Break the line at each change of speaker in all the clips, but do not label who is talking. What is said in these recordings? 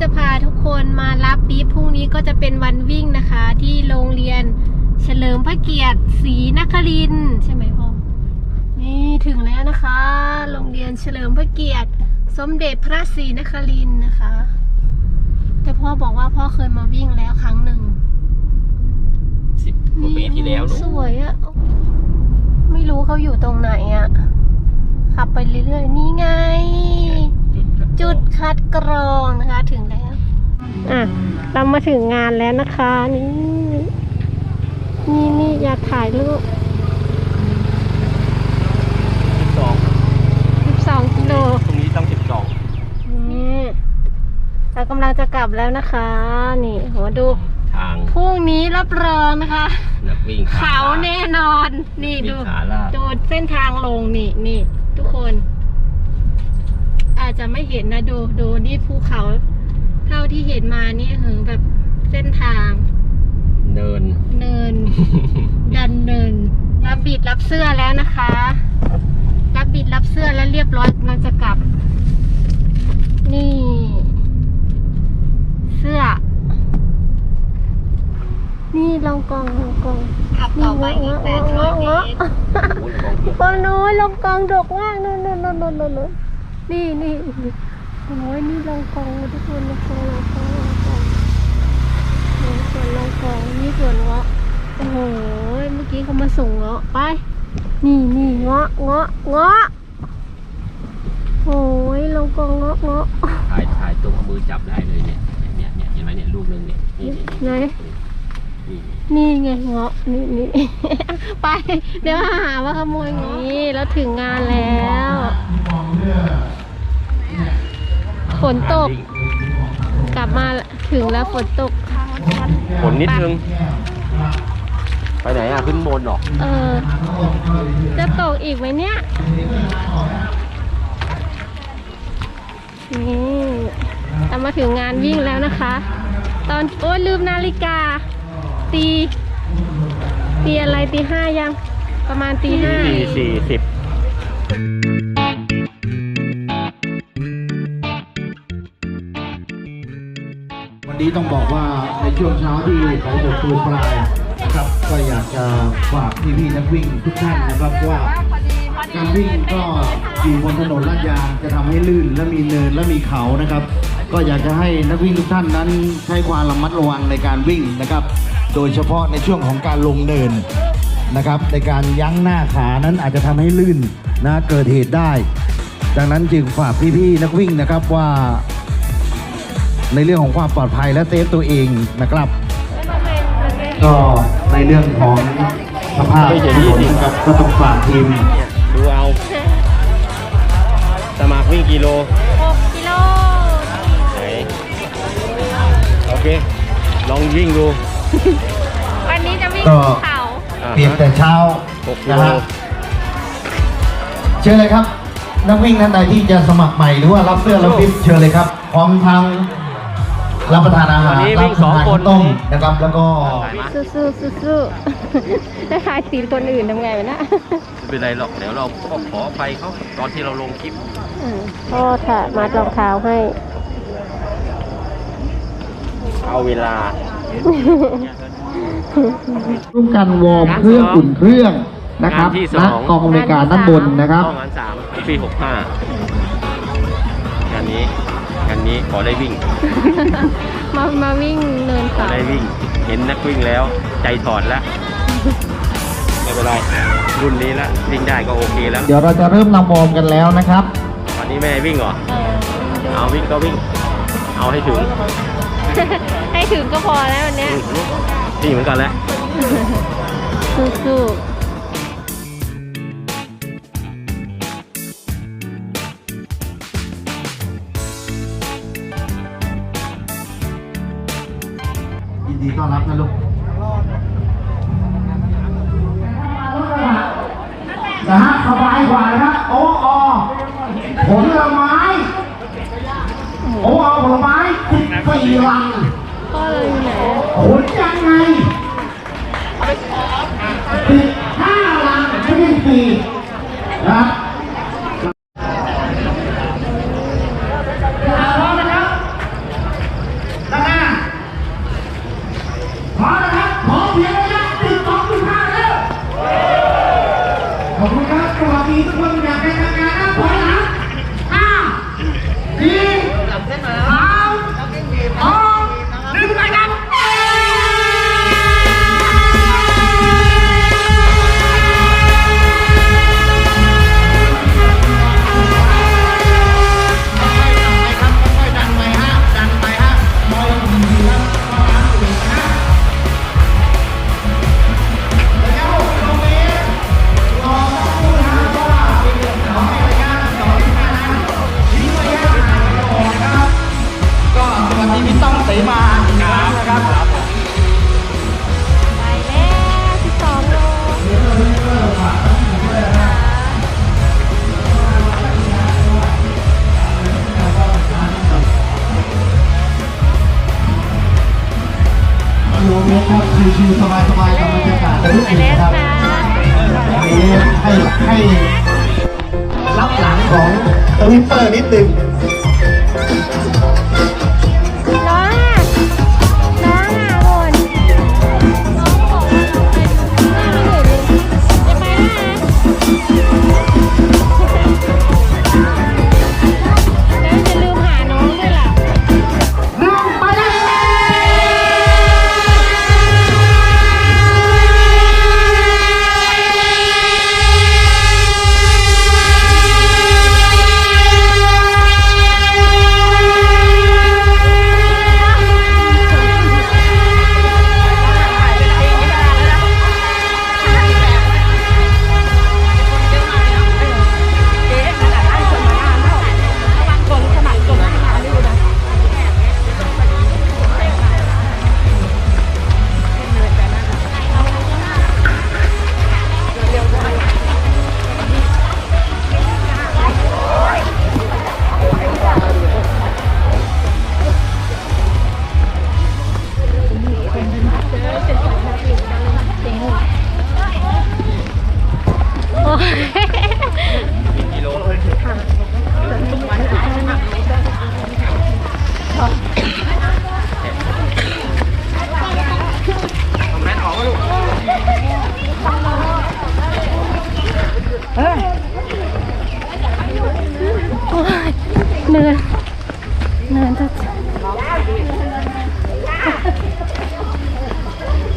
จะพาทุกคนมารับบีฟพรุ่งนี้ก็จะเป็นวันวิ่งนะคะ ที่โรงเรียนเฉลิมพระเกียรติศรีนครินทร์ใช่ไหมพ่อนี่ถึงแล้วนะคะ โรงเรียนเฉลิมพระเกียรติ สมเด็จพระศรีนครินทร์นะคะ แต่พ่อบอกว่าพ่อเคยมาวิ่งแล้วครั้งหนึ่ง
สิบกว่าปีที่แล้ว
สวยอะไม่รู้เขาอยู่ตรงไหนอะขับไปเรื่อยๆนี่ไง จุดคัดกรองนะคะถึงแล้ว อะ เรามาถึงงานแล้วนะคะ นี่ นี่นี่อยากถ่ายรูป
สิบสอง
12กิโล
ตรงนี้ต้องสิบสอง
นี่เรากำลังจะกลับแล้วนะคะ นี่โหดู
ทาง
พรุ่งนี้รับรองนะคะ
นักวิ่ง
เขาแน่นอน นี่
วิ่
ดู
งขาลาด
ดูเส้นทางลงนี่นี่ทุกคน อาจจะไม่เห็นนะดูดูนี่ภูเขาเท่าที่เห็นมานี่เหอแบบเส้นทาง
เดิน
เนิน ดันเนิน รับบิดรับเสื้อแล้วนะคะ รับบิดรับเสื้อแล้วเรียบร้อยกำลังจะกลับ นี่ เสื้อ นี่ลองกองลองกอง
ขับต่อไปอีก800เมตร
โอ้ยของ
โอ้โน้ยลองกองดกมากนู่นนู่นนู่นนู่ นี่นี่โอ้ยนี่ลองกองทุกคนลองกองลองกองลองกองนี่ส่วนลองกองนี่ส่วนเงาะโอ้โหเมื่อกี้เขามาส่งเงาะไป นี่นี่เงาะเงาะเงาะโอ้ยลองกองเงาะเงาะ
ถ่ายถ่ายตรงมือจับได้เลยเนี่ยเนี่ยเนี่ยเห็นไหมเนี่ยลูกนึงเนี่ยนี่
ไหน
นี่
นี่ไงเงาะนี่นี่ไป เดี๋ยวหาว่าขโมยเงาะนี่แล้วถึงงานแล้ว ฝนตก กลับมาถึงแล้วฝนตก
ผลนิดนึง ไปไหนอะ ขึ้นบนเหรอ
เออ จะตกอีกไหมเนี่ย นี่เรามาถึงงานวิ่งแล้วนะคะ ตอนโอ้ยลืมนาฬิกา ตี ตีอะไรตีห้ายัง ประมาณตีห้า
สี่สี่สิบ
นนี้ต้องบอกว่าในช่วงเช้าที่เขาบกตูนปลายนะครับก็อยากจะฝากพี่ๆนักวิ่งทุกท่านนะครับว่าการวิ่งก็อยู่บนถนนลาดยางจะทำให้ลื่นและมีเนินและมีเขานะครับ ก็อยากจะให้นักวิ่งทุกท่านนั้นใช้ความระมัดระวังในการวิ่งนะครับ โดยเฉพาะในช่วงของการลงเนินนะครับ ในการยั้งหน้าขานั้นอาจจะทำให้ลื่นนะเกิดเหตุได้ ดังนั้นจึงฝากพี่ๆนักวิ่งนะครับว่า ในเรื่องของความปลอดภัยและเซฟตัวเองนะครับ ก็ในเรื่องของสภาพถนนนะครับก็ต้องฝากทีม
ดูเอา สมัครวิ่งกิโล
6กิโล
ไหนโอเค ลองวิ่งดู
วันนี้จะวิ่ง
ก็
ภูเขา
อ่า
เปลี่ยนแต่เช้า
หกกิ
นะ
โล
ฮะเชิญเลยครับ นักวิ่งท่านใดที่จะสมัครใหม่หรือว่ารับเสื้อรับบิบเชิญเลยครับพร้อมทั้ง รับประทานอาหาร
วันนี้
รั
วิ่
บ
ง
ประ
สอง
ทาน
คน
ข้าวต้มนะครับ แล้วก็
สู้สู้สู้สู้ถ้าทายสีคนอื่นทำไงวะนะ
ไม่เป็นไรหรอกเดี๋ยวเราก็ขอไปเขาตอนที่เราลงคลิป
พ่อถามัดรองเท้าให้
เอาเวลา
ร่วมกันวอร์มเครื่องอุ่นเครื่องนะครับ
งานที่ส
ณ
อง
กองอำนวยการด้านบนนะครับ
ต้องงานสามปีหกห้างานนี้งานนี้ ขอได้วิ่ง
มามาวิ่งเนิน
ขอ
เขา
ได้วิ่ง เห็นนักวิ่งแล้ว ใจถอดแล้วไม่เป็นไรรุ่นนี้ละวิ่งได้ก็โอเคแล้ว
เดี๋ยวเราจะเริ่มนำวอร์มกันแล้วนะครับ
วันนี้ไม่ให้วิ่งเหรอ
เออ
เอาวิ่งก็วิ่ง เอาให้ถึง
ให้ถึงก็พอแล้ววันเนี้ย
นี่เหมือนกันแหล้ว
สู้สู้
ดีต้อนรับนะลูกนะฮะสบายกว่านะครับ โอ้อผลไม้ โอ้ออผลไม้สิบสี่ลัง
พ่อเราอยู่ไหนอะ
ผลยังไงสิบห้าลังไม่ใช่สี่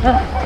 Ugh.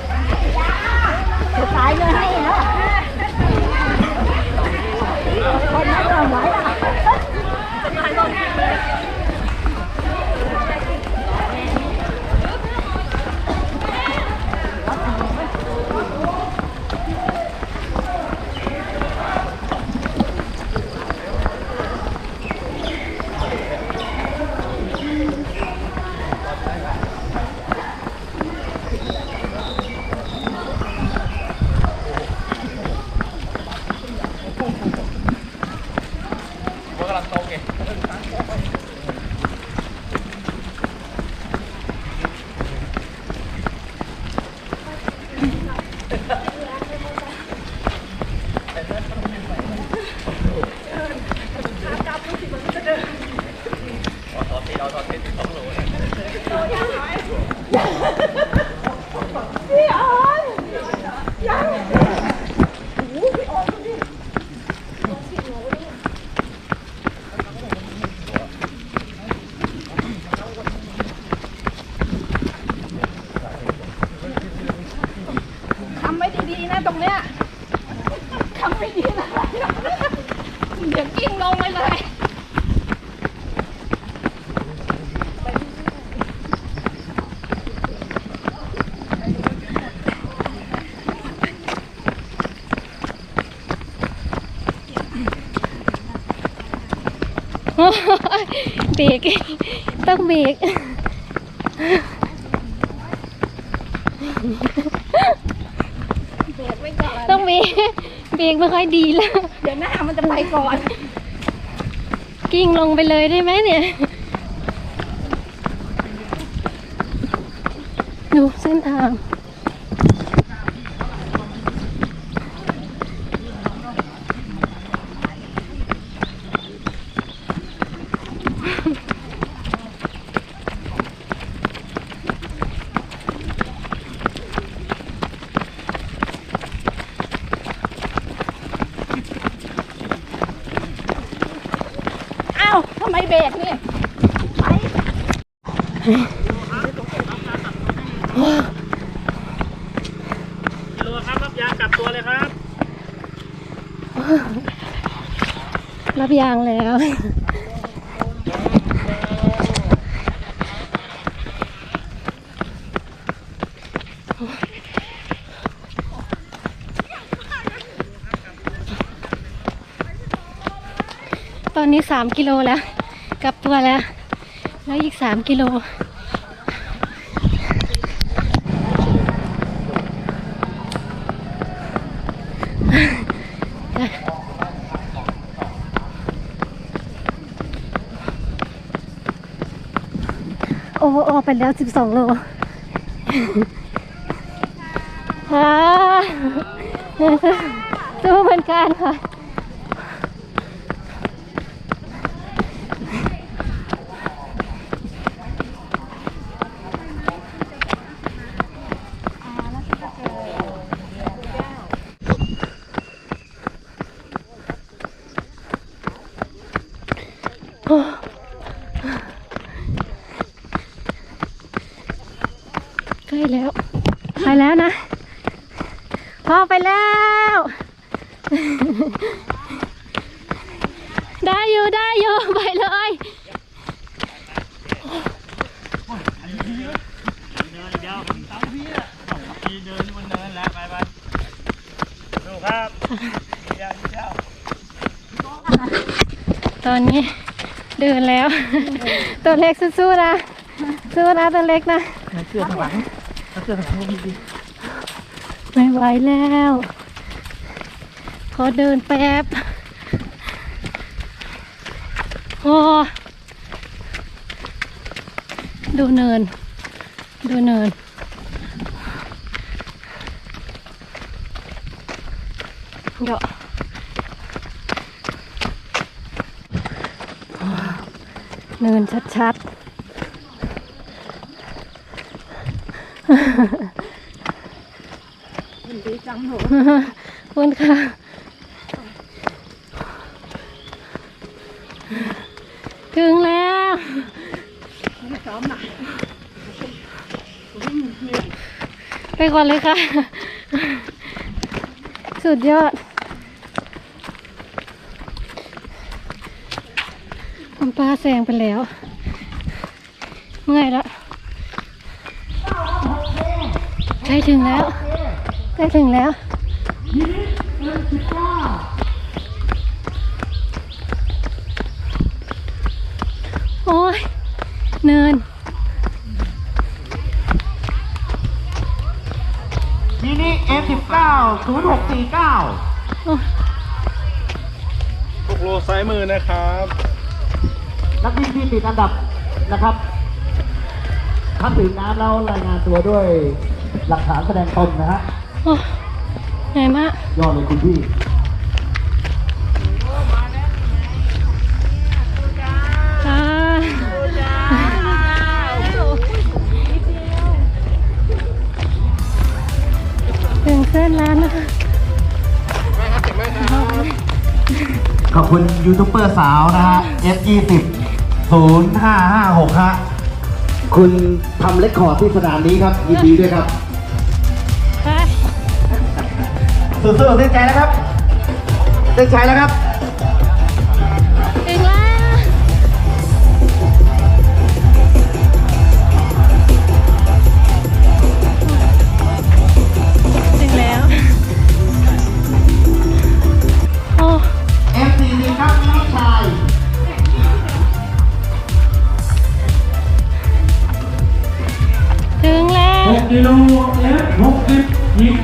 เบ
ร
ก
ต้องเบรกต้องเบรกเบรกไม่ค่อยดีแล้ว
เดี๋ยวหน้ามันจะไปก่อน
กิ้งลงไปเลยได้ไหมเนี่ย ดูเส้นทาง
อ้าวทำไม เบรกนี่
กิโลครับรับยางกลับตัวเลยครับ
รับยางแล้ว ตอนนี้สามกิโลแล้วกลับ ตัวแล้ว แล้วอีกสามกิโลโอ้ออไปแล้วสิบสองโลฮ่าสู้เหมือนกันค่ะ ใกล้แล้ว ไปแล้วนะ พ่อไปแล้ว ได้อยู่ได้อยู่ไปเลยตอนนี้เดินแล้ว ตัวเล็กสู้ๆนะ สู้นะตัวเล็กนะ ไม่ไหวแล้ว ขอเดินแป๊บโอ้ดูเนิน ดูเนิน เดี๋ยวเนินชัดๆ
ดีจังหนู
คุณค่ะถึงแล้ว
ซ้อมนัก
ไปก่อนเลยค่ะ สุดยอดคุณป้าแซงไปแล้ว เมื่อยแล้ว ใกล้ถึงแล้วใกล้ถึงแล้วโอ้ยเนิน
มินิ F19 0649
หกโลซ้ายมือนะครับ
นักวิ่งที่ติดอันดับนะครับ ถ้าถึงน้ำแล้วรายงานตัวด้วย หลักฐานแสดงตนนะฮะ
โอ้เหนื่อยมาก
ยอดเลยคุณพี่
จ้าถึงเส้นแล้วนะคะ
ขอบคุณยูทูบเบอร์สาวนะฮะ F20 0556ฮะคุณทำเลคคอร์ดที่สนามนี้ครับ ยินดีด้วยครับ สู้ๆเส้นใจแล้วครับเส้นใจแล้วครับ
ถึงแล้ว ถึงแล้ว โอ้
F40 ครับพี่ชาย
ถึงแล้ว
กิโลเอฟหกสิบ
ยิ
ง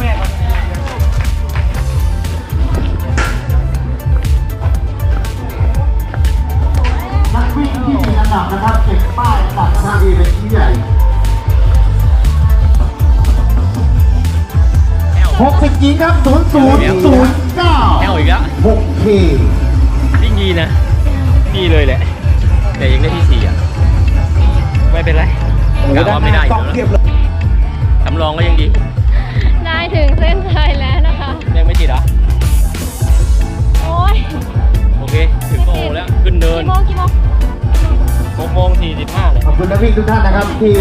15เลย
ขอบคุณนักวิ่งทุกท่านนะครับที่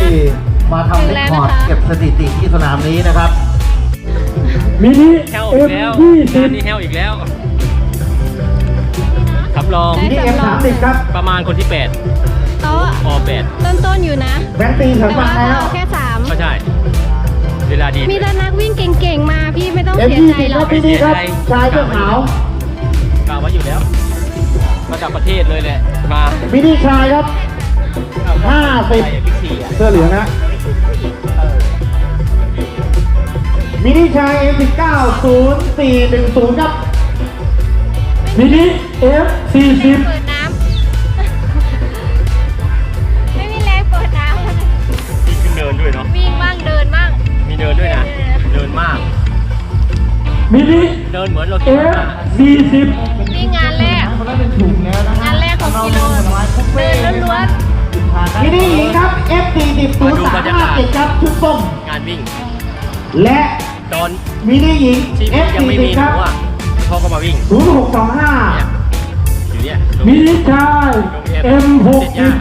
มาทำเรคคอร์ดเก็บสถิติที่สนามนี้นะครับ
มินิ
แเอ็มแล้ว
ยี่
งา
สิ
นนี้แฮลอีกแล้วขับรอง
มินิเอ็มสามสิบครับ
ประมาณคนที่แปด
โต๊ะ
อแปด
ต้นต้นๆอยู่นะ
แบงตีถึง
มา
แล้ว
แค่สาม
ก็ใช่ เวลาดี
มีแต่นักวิ่งเก่งๆมาพี่ไม่ต้อง
เสี
ยใจ
สิบ
หรอก
พี่ดีครับชายเสื้อขาว
กล่าวว่าอยู่แล้วมาจากประเทศเลยแหละมา
มินิชายครับ ห้าสิบ
ไปบิ๊กซีอะ
เสื้อเหลืองนะมินิชายเอ็มสิบเก้าศูนย์สี่หนึ่งศูนย์ครับ
มินิเอฟสี่สิบ
เปิดน้ำ ไม่มีแรงเปิดน้ำ
มีขึ้นเดินด้วยเนาะ
วิ่งบ้างเดินบ้าง
มีเดินด้วยนะ เดินมากนเหมือนเราคิด
F
ว่า
สี่สิบ
นี่งานแรก งานแรกของกิโลเดินล้วน
มินิหญิงครับ F40
มาดูบรรยากาศ
037ครับชุดส้ม
งานวิ่ง
และ
ตอน
มินิหญิง
ที่ยังไม่มี
F40
ห
ค
นู
รับ
อะพ่อก็มาวิ่ง
0625
อยู่เนี่ย
มินิชาย
โรงเรียน
M หก
เจ็ด
สิ
ย่า
บ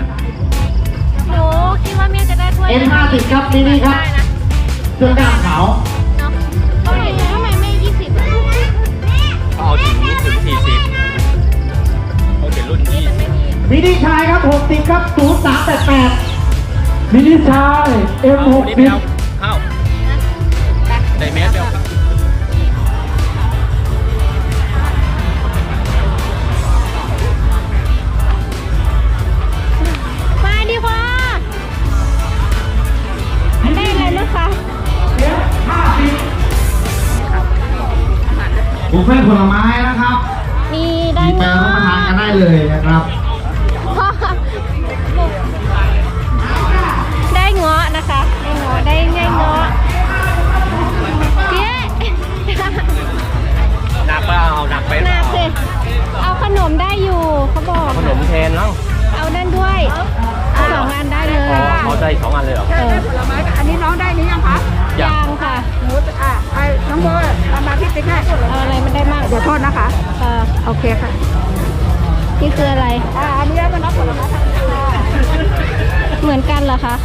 ๆหนูคิดว่าเมียจะได้ถ้วย
M50 ครับมินิครับ
ได้นะ
เสื้อกล้ามขาว
มั
น
ไม่มี
มินิชายครับ60ครับ0388
มินิชาย M
เอา
หก
นี่
สิ
ไม่
บ
เอาเข้าในเมตรเดียว
มาดีกว่าได้อะไรนะคะ
บุฟเฟ่ต์ผลไม้นะครับ
มีได้
มีแปล
เงาะ
รับประทานกันได้เลยนะครับ
เอาขนมได้อยู่เขาบอก
ขนมแทนเนาะ
เอานั่นด้วยเอาสองอันได้เลย
อ๋อเขาได้สองอันเลยเหรอ
เออ
ผลไม้กับอันนี้น้องได้นี้ยังคะ
ยั
ยังงค่ะ
หนูอะไอ้น้องโบตามมาพี่ติ๊กให้
เอาอะไรมันได้มาก
เดี๋ยวโทษนะคะ
เออ
โอเคค่ะ
นี่คืออะไร
อ่าอันนี้เป็นน้องผลไม้ทางนี้ค่ะ
เหมือนกันเหรอคะ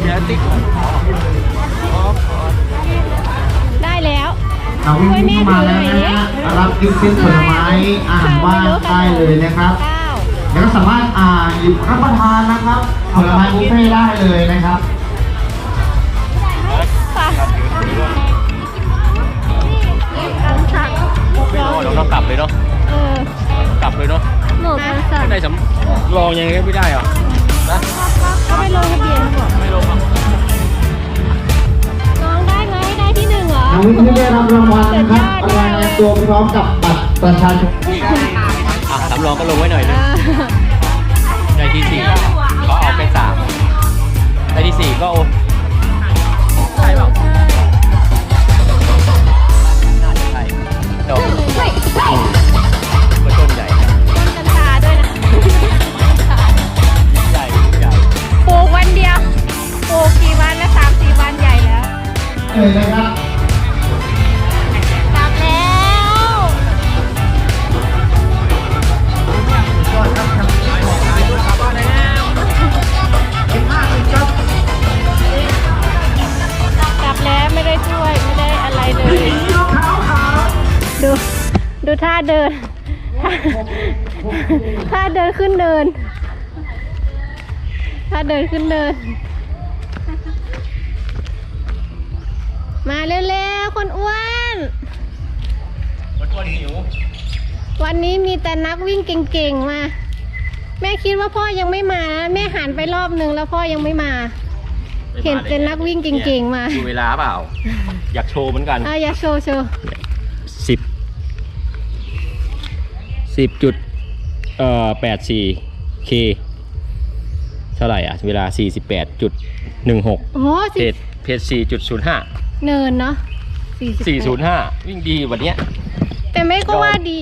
เดี๋ยวติ๊ก
ได้แล้ว
เอาวิ่งเข้ามาแล้วนะฮะรับกิฟต์เซตผลไม้อาหารว่างได้เลยนะครับ แล้วก็สามารถอ่าหยิบรับประทานนะครับผลไม้บุฟเฟ่ได้เลยนะครับ
ค่ะ
เรากลับเลยเนาะ
ก
ลับเลยเนาะ
หนู
ไม่ได้สำรองยังไงก็ไม่ได้เหรอนะ
เขาไปลงทะเบียนก่อน
ไม่ลงอ่
วิ่งที่ได้รับรางวัลนะครับรายงานตัวพร้อมกับบัตรประชาชน
อะสำรองก็ลงไว้หน่อย
เอ
นึง
อ
ได้ที่สี่ก็เอาไปสามได้ที่สี่ก็โอใช่เปล่าน่าจะใช่ดอกก็ต้นใหญ่
ต้นกัญชาด้วยนะ
ใหญ่ใหญ่
ปลูกวันเดียวปลูกกี่วันแล้วสามสี่วันใหญ่แล้ว
เลยนะครับ
ขึ้นเนินท่าเดินขึ้นเนิน มาเร็วๆ คนอ้วน
คนอ้วนหิว
วันนี้มีแต่นักวิ่งเก่งๆ มา แม่คิดว่าพ่อยังไม่มานะแม่หันไปรอบนึงแล้วพ่อยังไม่มา เห็นแต่นักวิ่งเก่งๆ มา
ดูเวลาเปล่า อยากโชว์เหมือนกัน
อะอย่าโชว์โชว์
สิบสิบจุด เอ่อแปดสี่เคเท่าไหร่อะ เวลาสี่สิบแปดจุดหนึ่งหก
โอ้โห
เพ
สิ
จเพจสี่จุดศูนย์ห้า
เนินเนาะสี่
สี่ศูนย์ห้าวิ่งดีวันเนี้ย
แต่แม่ก็ว่าดี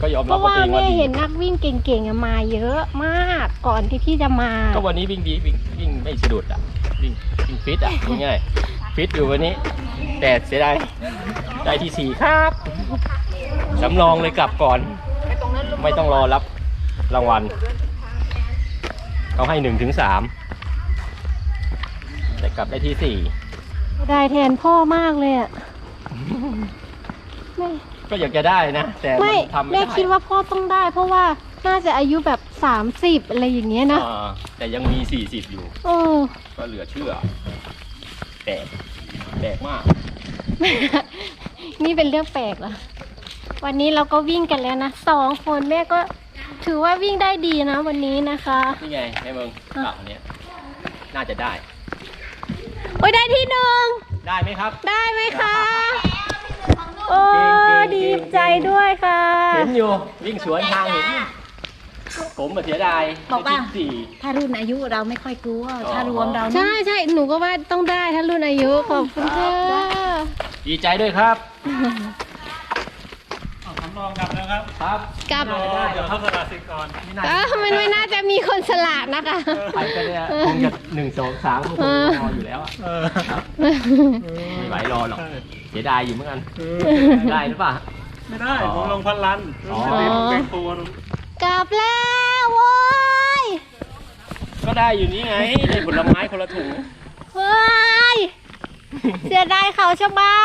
ก็ยอม
เพ
รับ
ราะ
ว่า
ว่า
ตัวเองว่า
แม่
ดี
เห็นนักวิ่งเก่งๆอะมาเยอะมากก่อนที่พี่จะมา
ก็วันนี้วิ่งดีวิ่งวิ่งไม่สะดุดอะ วิ่งวิ่งฟิตอะพูดง่ายๆฟิตอยู่วันนี้ แต่เสียดายได้ที่สี่ครับ สำรองเลยกลับก่อน ไม่ต้องรอรับรางวัลเขาให้หนึ่งถึงสามแต่กลับได้ที่สี่
ได้แทนพ่อมากเลยอะแม่
ก็อยากจะได้นะ แต่มัน
ไม่
ทำไม่
แม่
ได้
คิดว่าพ่อต้องได้ เพราะว่าน่าจะอายุแบบสามสิบอะไรอย่างเงี้ยนะ
อ่าแต่ยังมีสี่สิบอยู่
เออ
ก็เหลือเชื่อแปลกแปลกมาก
นี่เป็นเรื่องแปลกเหรอ วันนี้เราก็วิ่งกันแล้วนะสองคนแม่ก็ถือว่าวิ่งได้ดีนะวันนี้นะคะ
นี่ไงให้มึงกลับเนี้ยน่าจะได้
โอ้ยได้ที่หนึ่ง
ได้ไหมครับ
ได้ไหมคะ โอ้
เก่งๆ
ดีใจด้วยค่ะ
เห็นอยู่วิ่งสวนทางเห็นผมอะเสียดาย
บอกว่า
ได้ที่สี่
ถ้ารุ่นอายุเราไม่ค่อยกลัว
อ๋อ
ถ้ารวมเรานะ
ใช่ใช่หนูก็ว่าต้องได้ถ้ารุ่นอายุขอบคุณค่ะ
ดีใจด้วยครับ
สำรองกลับแล้วครับ
ครับ
กลับ
เดี๋ยวเข้าสละสิทธิ์ก่อน
ก็มันไม่น่าจะมีคนสละนะคะ
ไปก็เนี่ยคงจะหนึ่งสองสามคงรออยู่แล้วอะ
เออ
ครับไม่ไหวรอหรอกเสียดายอยู่เหมือนกันได้หรือเปล่า
ไม่ได้ผมลงพันลัน
อ๋อ
ไม่ได้ผมเป็นครูน
กลับแล้วโว้ย
ก็ได้อยู่นี่ไงได้ผลไม้คนละถุง
เฮ้ยเสียดายเขาชะเมา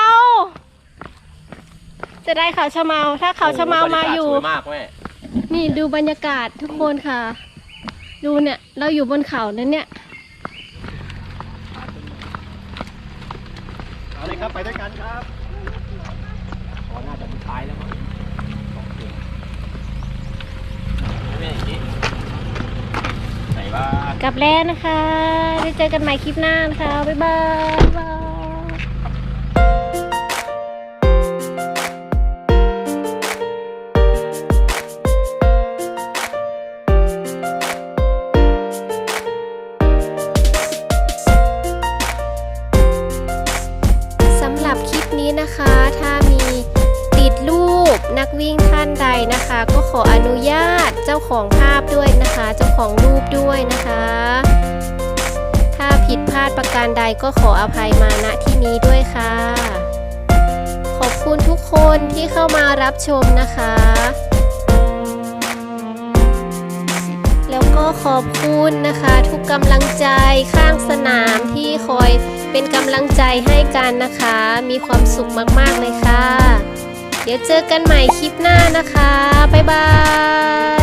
เสียดายเขาชะเมา ถ้าเขาชะเมามาอยู่
โโหบรรกศสวยมากแม่
นี่ดูบรรยากาศทุกคนค่ะ ดูเนี่ย เราอยู่บนเขานั้นเนี่ย
เอาเลยครับไปด้วยกันครับ
ขอน่าจะสุดท้ายแล้วมั้งสองถุงไม่เป็นอย่างนี้ไหนว่า ก
ลับแล้วนะคะได้เจอกันใหม่คลิปหน้านะคะ บ๊ายบายบ๊ายบาย เจ้าของภาพด้วยนะคะ เจ้าของรูปด้วยนะคะ ถ้าผิดพลาดประการใดก็ขออภัยมาณที่นี้ด้วยค่ะ ขอบคุณทุกคนที่เข้ามารับชมนะคะ แล้วก็ขอบคุณนะคะ ทุกกำลังใจข้างสนามที่คอยเป็นกำลังใจให้กันนะคะ มีความสุขมาก ๆ เลยค่ะ เดี๋ยวเจอกันใหม่คลิปหน้านะคะ บ๊ายบาย